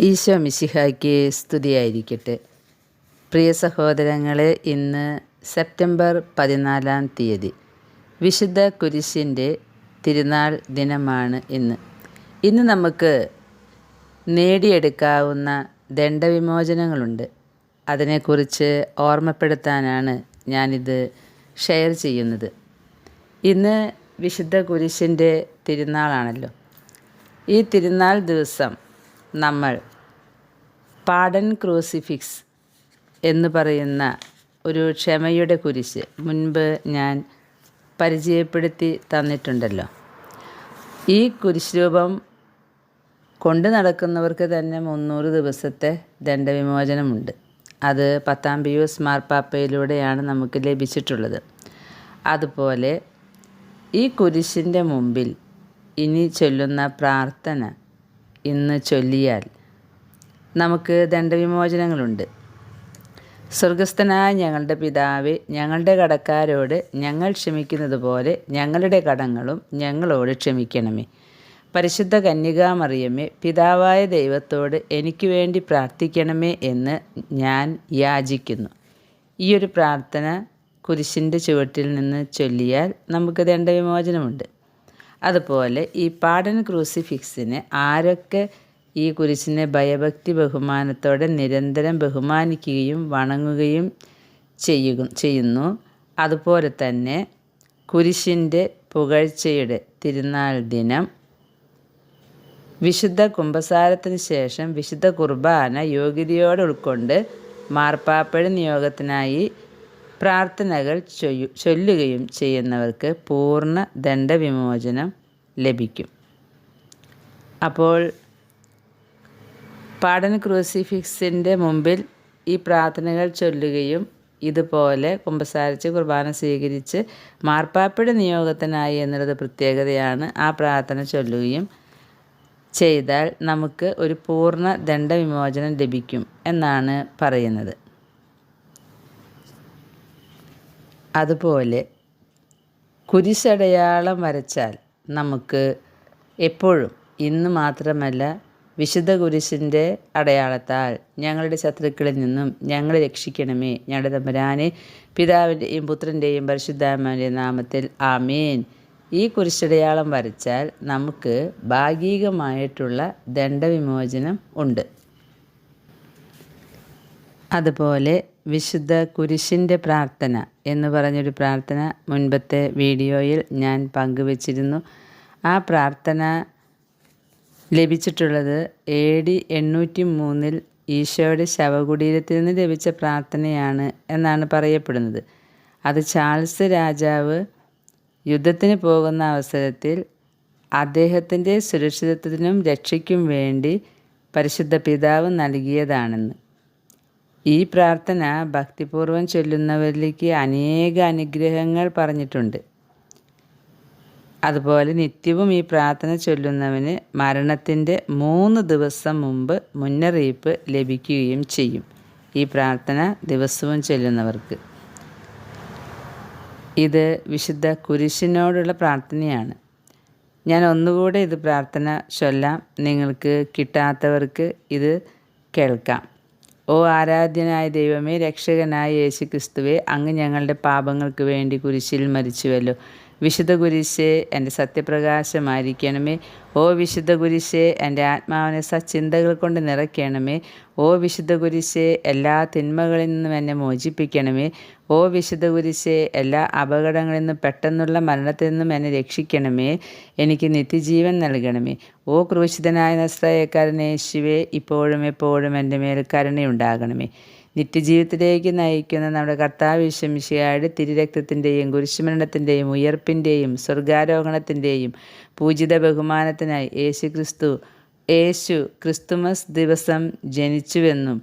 ഈശോ മിശിഹായ്ക്ക് സ്തുതിയായിരിക്കട്ടെ. പ്രിയ സഹോദരങ്ങളെ ഇന്ന് സെപ്റ്റംബർ പതിനാലാം തീയതി. വിശുദ്ധ കുരിശിന്റെ തിരുനാൾ ദിനമാണ് ഇന്ന്. ഇന്ന് നമുക്ക് നേടിയെടുക്കാവുന്ന ദണ്ഡവിമോചനങ്ങളുണ്ട്. അതിനെക്കുറിച്ച് ഓർമ്മപ്പെടുത്താനാണ് ഞാനിത് ഷെയർ ചെയ്യുന്നത്. ഇന്ന് വിശുദ്ധ കുരിശിന്റെ തിരുനാളാണല്ലോ. ഈ തിരുനാൾ ദിവസം നമ്മൾ പാഡൻ ക്രൂസിഫിക്സ് എന്ന് പറയുന്ന ഒരു ക്ഷമയുടെ കുരിശ് മുൻപ് ഞാൻ പരിചയപ്പെടുത്തി തന്നിട്ടുണ്ടല്ലോ. ഈ കുരിശ് രൂപം കൊണ്ട് നടക്കുന്നവർക്ക് തന്നെ മുന്നൂറ് ദിവസത്തെ ദണ്ഡവിമോചനമുണ്ട്. അത് പത്താം പിയൂസ് മാർപ്പാപ്പയിലൂടെയാണ് നമുക്ക് ലഭിച്ചിട്ടുള്ളത്. അതുപോലെ ഈ കുരിശിന്റെ മുമ്പിൽ ഇനി ചൊല്ലുന്ന പ്രാർത്ഥന ഇന്ന് ചൊല്ലിയാൽ നമുക്ക് ദണ്ഡവിമോചനങ്ങളുണ്ട്. സ്വർഗസ്ഥനായ ഞങ്ങളുടെ പിതാവേ ഞങ്ങളുടെ കടക്കാരോട് ഞങ്ങൾ ക്ഷമിക്കുന്നത് പോലെ ഞങ്ങളുടെ കടങ്ങളും ഞങ്ങളോട് ക്ഷമിക്കണമേ. പരിശുദ്ധ കന്യകാമറിയമ്മേ പിതാവായ ദൈവത്തോട് എനിക്ക് വേണ്ടി പ്രാർത്ഥിക്കണമേ എന്ന് ഞാൻ യാചിക്കുന്നു. ഈയൊരു പ്രാർത്ഥന കുരിശിന്റെ ചുവട്ടിൽ നിന്ന് ചൊല്ലിയാൽ നമുക്ക് ദണ്ഡവിമോചനമുണ്ട്. അതുപോലെ ഈ പാടൻ ക്രൂസിഫിക്സിന് ആരൊക്കെ ഈ കുരിശിനെ ഭയഭക്തി ബഹുമാനത്തോടെ നിരന്തരം ബഹുമാനിക്കുകയും വണങ്ങുകയും ചെയ്യുക ചെയ്യുന്നു. അതുപോലെ തന്നെ കുരിശിന്റെ പുകഴ്ചയുടെ തിരുനാൾ ദിനം. വിശുദ്ധ കുംഭസാരത്തിന് ശേഷം വിശുദ്ധ കുർബാന യോഗ്യതയോടെ ഉൾക്കൊണ്ട് മാർപ്പാപ്പയുടെ നിയോഗത്തിനായി പ്രാർത്ഥനകൾ ചൊല്ലുകയും ചെയ്യുന്നവർക്ക് പൂർണ ദണ്ഡവിമോചനം ലഭിക്കും. അപ്പോൾ പാടൻ ക്രൂസിഫിക്സിന്റെ മുമ്പിൽ ഈ പ്രാർത്ഥനകൾ ചൊല്ലുകയും ഇതുപോലെ കുമ്പസാരിച്ച് കുർബാന സ്വീകരിച്ച് മാർപ്പാപ്പയുടെ നിയോഗത്തിനായി എന്നുള്ളത് പ്രത്യേകതയാണ് ആ പ്രാർത്ഥന ചൊല്ലുകയും ചെയ്താൽ നമുക്ക് ഒരു പൂർണ ദണ്ഡവിമോചനം ലഭിക്കും എന്നാണ് പറയുന്നത്. അതുപോലെ കുരിശടയാളം വരച്ചാൽ നമുക്ക് എപ്പോഴും ഇന്ന് മാത്രമല്ല വിശുദ്ധ കുരിശിന്റെ അടയാളത്താൽ ഞങ്ങളുടെ ശത്രുക്കളിൽ നിന്നും ഞങ്ങളെ രക്ഷിക്കണമേ. ഞങ്ങളുടെ തമ്പുരാനെ പിതാവിന്റെയും പുത്രന്റെയും പരിശുദ്ധാമ്മയുടെ നാമത്തിൽ ആമേൻ. ഈ കുരിശടയാളം വരച്ചാൽ നമുക്ക് ഭാഗികമായിട്ടുള്ള ദണ്ഡവിമോചനം ഉണ്ട്. അതുപോലെ വിശുദ്ധ കുരിശിന്റെ പ്രാർത്ഥന എന്ന് പറഞ്ഞൊരു പ്രാർത്ഥന മുൻപത്തെ വീഡിയോയിൽ ഞാൻ പങ്കുവച്ചിരുന്നു. ആ പ്രാർത്ഥന ലഭിച്ചിട്ടുള്ളത് എ ഡി എണ്ണൂറ്റി മൂന്നിൽ ഈശോയുടെ ശവകുടീരത്തിൽ നിന്ന് ലഭിച്ച പ്രാർത്ഥനയാണ് എന്നാണ് പറയപ്പെടുന്നത്. അത് ചാൾസ് രാജാവ് യുദ്ധത്തിന് പോകുന്ന അവസരത്തിൽ അദ്ദേഹത്തിന്റെ സുരക്ഷിതത്വത്തിനും രക്ഷയ്ക്കും വേണ്ടി പരിശുദ്ധ പിതാവ് നൽകിയതാണെന്ന്. ഈ പ്രാർത്ഥന ഭക്തിപൂർവം ചൊല്ലുന്നവരിലേക്ക് അനേക അനുഗ്രഹങ്ങൾ പറഞ്ഞിട്ടുണ്ട്. അതുപോലെ നിത്യവും ഈ പ്രാർത്ഥന ചൊല്ലുന്നവന് മരണത്തിന്റെ മൂന്ന് ദിവസം മുമ്പ് മുന്നറിയിപ്പ് ലഭിക്കുകയും ചെയ്യും. ഈ പ്രാർത്ഥന ദിവസവും ചൊല്ലുന്നവർക്ക്. ഇത് വിശുദ്ധ കുരിശിനോടുള്ള പ്രാർത്ഥനയാണ്. ഞാൻ ഒന്നുകൂടെ ഇത് പ്രാർത്ഥന ചൊല്ലാം. നിങ്ങൾക്ക് കിട്ടാത്തവർക്ക് ഇത് കേൾക്കാം. ഓ ആരാധ്യനായ ദൈവമേ രക്ഷകനായ യേശു ക്രിസ്തുവെ അങ്ങ് ഞങ്ങളുടെ പാപങ്ങൾക്ക് വേണ്ടി കുരിശിൽ മരിച്ചുവല്ലോ. വിശുദ്ധ കുരിശേ എന്റെ സത്യപ്രകാശമായിരിക്കണമേ. ഓ വിശുദ്ധ കുരിശേ എന്റെ ആത്മാവിനെ സച്ചിന്തകൾ കൊണ്ട് നിറയ്ക്കണമേ. ഓ വിശുദ്ധ കുരിശേ എല്ലാ തിന്മകളിൽ നിന്നും എന്നെ മോചിപ്പിക്കണമേ. ഓ വിശുദ്ധ കുരിശേ എല്ലാ അപകടങ്ങളിൽ നിന്നും പെട്ടെന്നുള്ള മരണത്തിൽ നിന്നും എന്നെ രക്ഷിക്കണമേ. എനിക്ക് നിത്യജീവൻ നൽകണമേ. ഓ ക്രൂശിതനായ നസ്തയക്കാരനെ ശിവേ ഇപ്പോഴും എപ്പോഴും എന്റെ മേൽ കരുണയുണ്ടാകണമേ. നിത്യജീവിതത്തിലേക്ക് നയിക്കുന്ന നമ്മുടെ കർത്താവ് വിശ്വമിശിയായുടെ തിരുരക്തത്തിന്റെയും കുരിശുമരണത്തിന്റെയും ഉയർപ്പിന്റെയും സ്വർഗാരോഹണത്തിന്റെയും പൂജിത ബഹുമാനത്തിനായി യേശു ക്രിസ്തു യേശു ക്രിസ്തുമസ് ദിവസം ജനിച്ചുവെന്നും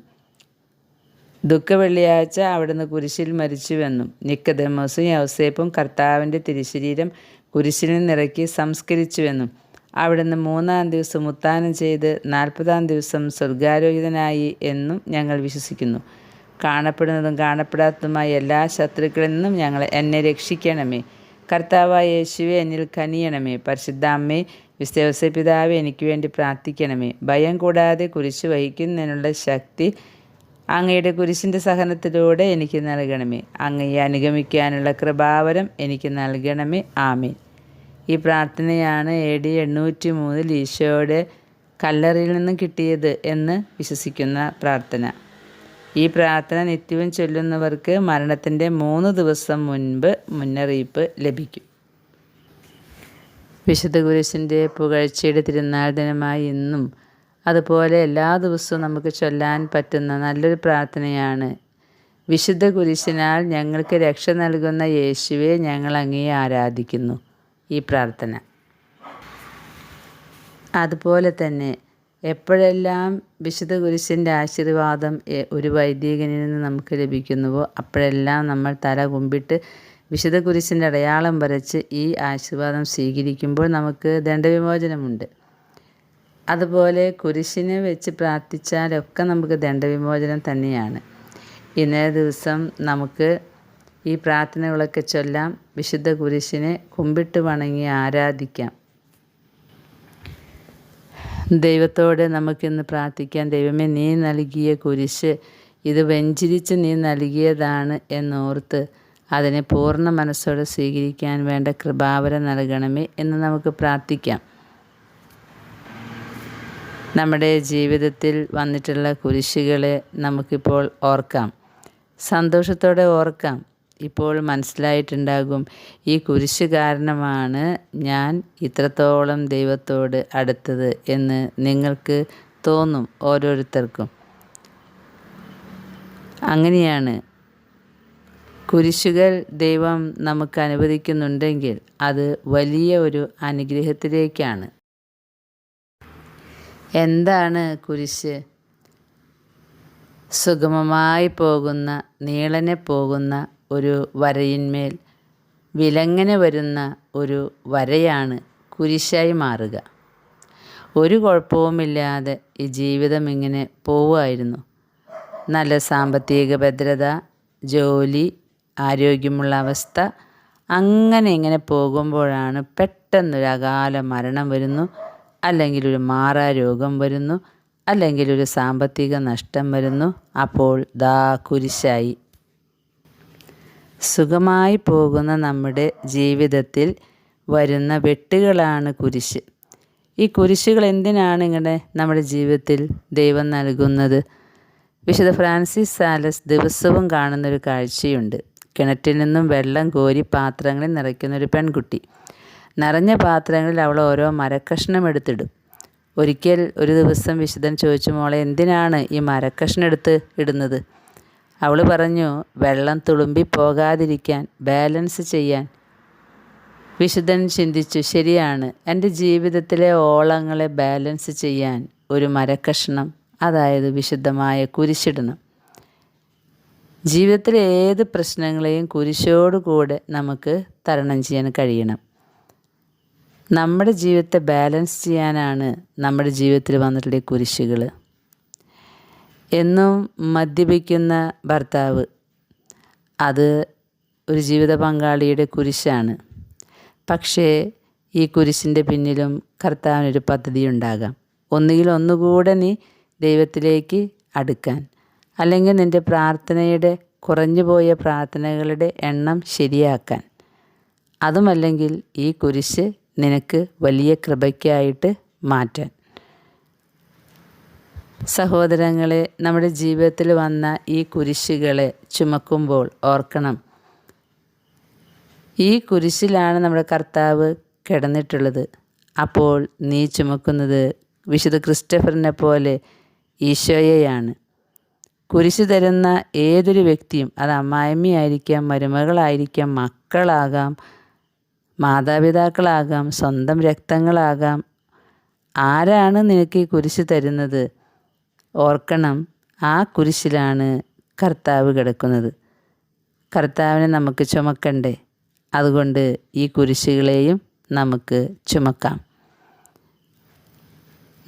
ദുഃഖവെള്ളിയാഴ്ച അവിടുന്ന് കുരിശിൽ മരിച്ചുവെന്നും നിക്കദമോസും യൗസേപ്പും കർത്താവിന്റെ തിരുശരീരം കുരിശിൽ നിറക്കി സംസ്കരിച്ചുവെന്നും അവിടുന്ന് മൂന്നാം ദിവസം ഉത്താനം ചെയ്ത് നാൽപ്പതാം ദിവസം സ്വർഗാരോഹിതനായി എന്നും ഞങ്ങൾ വിശ്വസിക്കുന്നു. കാണപ്പെടുന്നതും കാണപ്പെടാത്തതുമായ എല്ലാ ശത്രുക്കളിൽ നിന്നും ഞങ്ങൾ എന്നെ രക്ഷിക്കണമേ. കർത്താവായ യേശുവെ എന്നിൽ കനിയണമേ. പരിശുദ്ധ അമ്മേ വിശ്വസ പിതാവ് എനിക്ക് വേണ്ടി പ്രാർത്ഥിക്കണമേ. ഭയം കൂടാതെ കുരിശ് വഹിക്കുന്നതിനുള്ള ശക്തി അങ്ങയുടെ കുരിശിന്റെ സഹനത്തിലൂടെ എനിക്ക് നൽകണമേ. അങ്ങയെ അനുഗമിക്കാനുള്ള കൃപാവരം എനിക്ക് നൽകണമേ. ആമീൻ. ഈ പ്രാർത്ഥനയാണ് എ ഡി എണ്ണൂറ്റി മൂന്നിൽ ഈശോയുടെ കല്ലറിയിൽ നിന്നും കിട്ടിയത് എന്ന് വിശ്വസിക്കുന്ന പ്രാർത്ഥന. ഈ പ്രാർത്ഥന നിത്യവും ചൊല്ലുന്നവർക്ക് മരണത്തിന്റെ മൂന്ന് ദിവസം മുൻപ് മുന്നറിയിപ്പ് ലഭിക്കും. വിശുദ്ധ കുരിശിന്റെ പുകഴ്ചയുടെ തിരുനാൾ ദിനമായി ഇന്നും അതുപോലെ എല്ലാ ദിവസവും നമുക്ക് ചൊല്ലാൻ പറ്റുന്ന നല്ലൊരു പ്രാർത്ഥനയാണ്. വിശുദ്ധ കുരിശിനാൽ ഞങ്ങൾക്ക് രക്ഷ നൽകുന്ന യേശുവെ ഞങ്ങൾ അങ്ങേ ആരാധിക്കുന്നു. ഈ പ്രാർത്ഥന. അതുപോലെ തന്നെ എപ്പോഴെല്ലാം വിശുദ്ധ കുരിശിന്റെ ആശീർവാദം ഒരു വൈദികനിൽ നിന്ന് നമുക്ക് ലഭിക്കുന്നുവോ അപ്പോഴെല്ലാം നമ്മൾ തല കുമ്പിട്ട് വിശുദ്ധ കുരിശിന്റെ അടയാളം വരച്ച് ഈ ആശീർവാദം സ്വീകരിക്കുമ്പോൾ നമുക്ക് ദണ്ഡവിമോചനമുണ്ട്. അതുപോലെ കുരിശിനെ വെച്ച് പ്രാർത്ഥിച്ചാലൊക്കെ നമുക്ക് ദണ്ഡവിമോചനം തന്നെയാണ്. ഇന്നേ ദിവസം നമുക്ക് ഈ പ്രാർത്ഥനകളൊക്കെ ചൊല്ലാം വിശുദ്ധ കുരിശിനെ കുമ്പിട്ട് വണങ്ങി ആരാധിക്കാം. ദൈവത്തോട് നമുക്കിന്ന് പ്രാർത്ഥിക്കാം ദൈവമേ നീ നൽകിയ കുരിശ് ഇത് വെഞ്ചിരിച്ച് നീ നൽകിയതാണ് എന്നോർത്ത് അതിനെ പൂർണ മനസ്സോടെ സ്വീകരിക്കാൻ വേണ്ട കൃപാവര നൽകണമേ എന്ന് നമുക്ക് പ്രാർത്ഥിക്കാം. നമ്മുടെ ജീവിതത്തിൽ വന്നിട്ടുള്ള കുരിശുകളെ നമുക്കിപ്പോൾ ഓർക്കാം. സന്തോഷത്തോടെ ഓർക്കാം. ഇപ്പോൾ മനസ്സിലായിട്ടുണ്ടാകും. ഈ കുരിശ് കാരണമാണ് ഞാൻ ഇത്രത്തോളം ദൈവത്തോട് അടുത്തത് എന്ന് നിങ്ങൾക്ക് തോന്നും ഓരോരുത്തർക്കും. അങ്ങനെയാണ്. കുരിശുകൾ ദൈവം നമുക്ക് അനുവദിക്കുന്നുണ്ടെങ്കിൽ അത് വലിയ ഒരു അനുഗ്രഹത്തിലേക്കാണ്. എന്താണ് കുരിശ്? സുഗമമായി പോകുന്ന നീളനെ പോകുന്ന ഒരു വരയിന്മേൽ വിലങ്ങനെ വരുന്ന ഒരു വരയാണ് കുരിശായി മാറുക. ഒരു കുഴപ്പവുമില്ലാതെ ഈ ജീവിതം ഇങ്ങനെ പോവുമായിരുന്നു. നല്ല സാമ്പത്തിക ഭദ്രത ജോലി ആരോഗ്യമുള്ള അവസ്ഥ അങ്ങനെ ഇങ്ങനെ പോകുമ്പോഴാണ് പെട്ടെന്നൊരു അകാല മരണം വരുന്നു അല്ലെങ്കിൽ ഒരു മാറാ രോഗം വരുന്നു. അല്ലെങ്കിൽ ഒരു സാമ്പത്തിക നഷ്ടം വരുന്നു അപ്പോൾ ദാ കുരിശായി. സുഖമായി പോകുന്ന നമ്മുടെ ജീവിതത്തിൽ വരുന്ന വെട്ടുകളാണ് കുരിശ്. ഈ കുരിശുകൾ എന്തിനാണ് ഇങ്ങനെ നമ്മുടെ ജീവിതത്തിൽ ദൈവം നൽകുന്നത്? വിശുദ്ധ ഫ്രാൻസിസ് സാലസ് ദിവസവും കാണുന്നൊരു കാഴ്ചയുണ്ട്. കിണറ്റിൽ നിന്നും വെള്ളം കോരി പാത്രങ്ങളിൽ നിറയ്ക്കുന്ന ഒരു പെൺകുട്ടി. നിറഞ്ഞ പാത്രങ്ങളിൽ അവൾ ഓരോ മരക്കഷ്ണം എടുത്തിടും. ഒരിക്കൽ ഒരു ദിവസം വിശുദ്ധൻ ചോദിച്ചു മോളെ എന്തിനാണ് ഈ മരക്കഷ്ണെടുത്ത് ഇടുന്നത്? അവൾ പറഞ്ഞു വെള്ളം തുളുമ്പി പോകാതിരിക്കാൻ ബാലൻസ് ചെയ്യാൻ. വിശുദ്ധൻ ചിന്തിച്ചു ശരിയാണ് എന്റെ ജീവിതത്തിലെ ഓളങ്ങളെ ബാലൻസ് ചെയ്യാൻ ഒരു മരക്കഷ്ണം അതായത് വിശുദ്ധമായ കുരിശിടണം. ജീവിതത്തിലെ ഏത് പ്രശ്നങ്ങളെയും കുരിശോടുകൂടെ നമുക്ക് തരണം ചെയ്യാൻ കഴിയണം. നമ്മുടെ ജീവിതത്തെ ബാലൻസ് ചെയ്യാനാണ് നമ്മുടെ ജീവിതത്തിൽ വന്നിട്ടുള്ള കുരിശുകൾ. എന്നും മദ്യപിക്കുന്ന ഭർത്താവ് അത് ഒരു ജീവിത പങ്കാളിയുടെ കുരിശാണ്. പക്ഷേ ഈ കുരിശിന്റെ പിന്നിലും കർത്താവിനൊരു പദ്ധതി ഉണ്ടാകാം ഒന്നുകിൽ ഒന്നുകൂടെ നീ ദൈവത്തിലേക്ക് അടുക്കാൻ. അല്ലെങ്കിൽ നിന്റെ പ്രാർത്ഥനയുടെ കുറഞ്ഞുപോയ പ്രാർത്ഥനകളുടെ എണ്ണം ശരിയാക്കാൻ. അതുമല്ലെങ്കിൽ ഈ കുരിശ് നിനക്ക് വലിയ കൃപയ്ക്കായിട്ട് മാറ്റാൻ. സഹോദരങ്ങളെ നമ്മുടെ ജീവിതത്തിൽ വന്ന ഈ കുരിശുകളെ ചുമക്കുമ്പോൾ ഓർക്കണം. ഈ കുരിശിലാണ് നമ്മുടെ കർത്താവ് കിടന്നിട്ടുള്ളത്. അപ്പോൾ നീ ചുമക്കുന്നത് വിശുദ്ധ ക്രിസ്റ്റഫറിനെ പോലെ ഈശോയെയാണ്. കുരിശ് തരുന്ന ഏതൊരു വ്യക്തിയും അത് അമ്മായിമ്മയായിരിക്കാം മരുമകളായിരിക്കാം മക്കളാകാം മാതാപിതാക്കളാകാം സ്വന്തം രക്തങ്ങളാകാം. ആരാണ് നിനക്ക് ഈ കുരിശ് തരുന്നത്? ഓർക്കണം ആ കുരിശിലാണ് കർത്താവ് കിടക്കുന്നത്. കർത്താവിനെ നമുക്ക് ചുമക്കണ്ടേ? അതുകൊണ്ട് ഈ കുരിശുകളെയും നമുക്ക് ചുമക്കാം.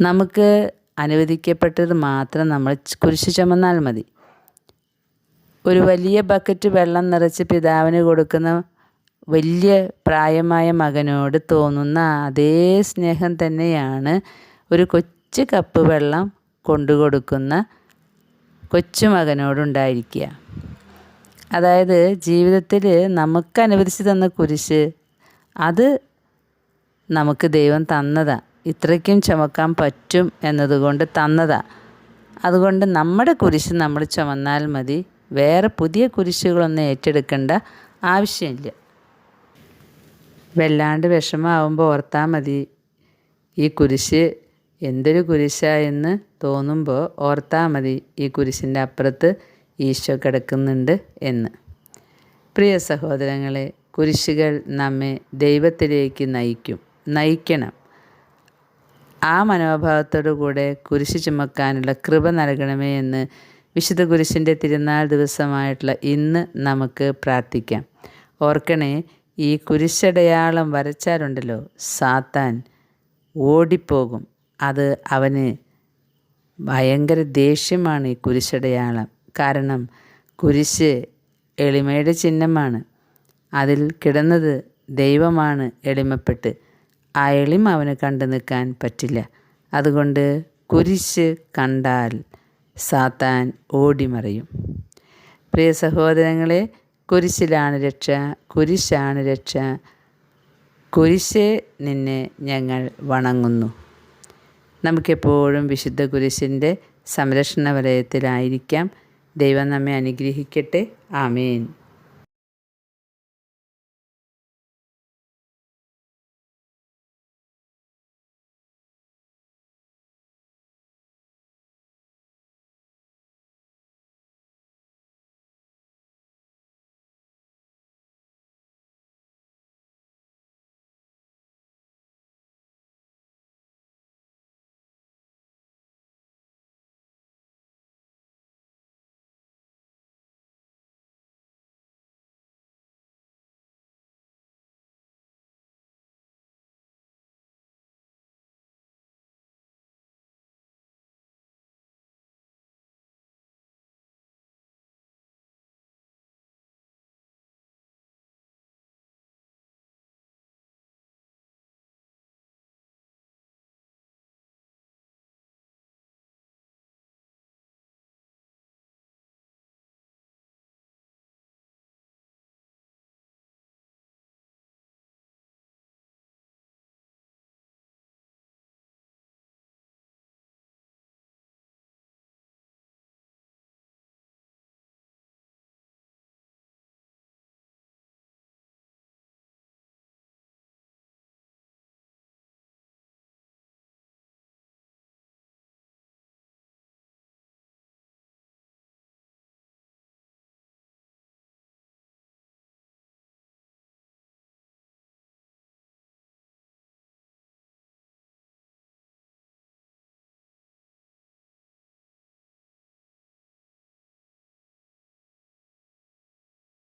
നമുക്ക് അനുവദിക്കപ്പെട്ടത് മാത്രം നമ്മൾ കുരിശ് ചുമന്നാൽ മതി. ഒരു വലിയ ബക്കറ്റ് വെള്ളം നിറച്ച് പിതാവിന് കൊടുക്കുന്ന വലിയ പ്രായമായ മകനോട് തോന്നുന്ന അതേ സ്നേഹം തന്നെയാണ് ഒരു കൊച്ചു കപ്പ് വെള്ളം കൊണ്ടു കൊടുക്കുന്ന കൊച്ചുമകനോടുണ്ടായിരിക്കുക അതായത് ജീവിതത്തിൽ നമുക്ക് അനുവദിച്ച് തന്ന കുരിശ് അത് നമുക്ക് ദൈവം തന്നതാ. ഇത്രയ്ക്കും ചുമക്കാൻ പറ്റും എന്നതുകൊണ്ട് തന്നതാ. അതുകൊണ്ട് നമ്മുടെ കുരിശ് നമ്മൾ ചുമന്നാൽ മതി. വേറെ പുതിയ കുരിശുകളൊന്നും ഏറ്റെടുക്കേണ്ട ആവശ്യമില്ല. വല്ലാണ്ട് വിഷമാവുമ്പോൾ ഓർത്താൽ മതി. ഈ കുരിശ് എന്തൊരു കുരിശായെന്ന് തോന്നുമ്പോൾ ഓർത്താൽ മതി ഈ കുരിശിന്റെ അപ്പുറത്ത് ഈശോ കിടക്കുന്നുണ്ട് എന്ന്. പ്രിയ സഹോദരങ്ങളെ കുരിശുകൾ നമ്മെ ദൈവത്തിലേക്ക് നയിക്കും. നയിക്കണം. ആ മനോഭാവത്തോടു കൂടെ കുരിശ് ചുമക്കാനുള്ള കൃപ നൽകണമേ എന്ന് വിശുദ്ധ കുരിശിന്റെ തിരുനാൾ ദിവസമായിട്ടുള്ള ഇന്ന് നമുക്ക് പ്രാർത്ഥിക്കാം. ഓർക്കണേ ഈ കുരിശടയാളം വരച്ചാലുണ്ടല്ലോ സാത്താൻ ഓടിപ്പോകും. അത് അവന് ഭയങ്കര ദേഷ്യമാണ് ഈ കുരിശടയാളം. കാരണം കുരിശ് എളിമയുടെ ചിഹ്നമാണ്. അതിൽ കിടന്നത് ദൈവമാണ് എളിമപ്പെട്ട്. ആ എളിമ അവന് കണ്ടു നിൽക്കാൻ പറ്റില്ല. അതുകൊണ്ട് കുരിശ് കണ്ടാൽ സാത്താൻ ഓടിമറിയും. പ്രിയ സഹോദരങ്ങളെ കുരിശിലാണ് രക്ഷ കുരിശാണ് രക്ഷ. കുരിശെ നിന്നെ ഞങ്ങൾ വണങ്ങുന്നു. നമുക്കെപ്പോഴും വിശുദ്ധ കുരിശിന്റെ സംരക്ഷണ വലയത്തിലായിരിക്കാം ദൈവം നമ്മെ അനുഗ്രഹിക്കട്ടെ. ആമേൻ.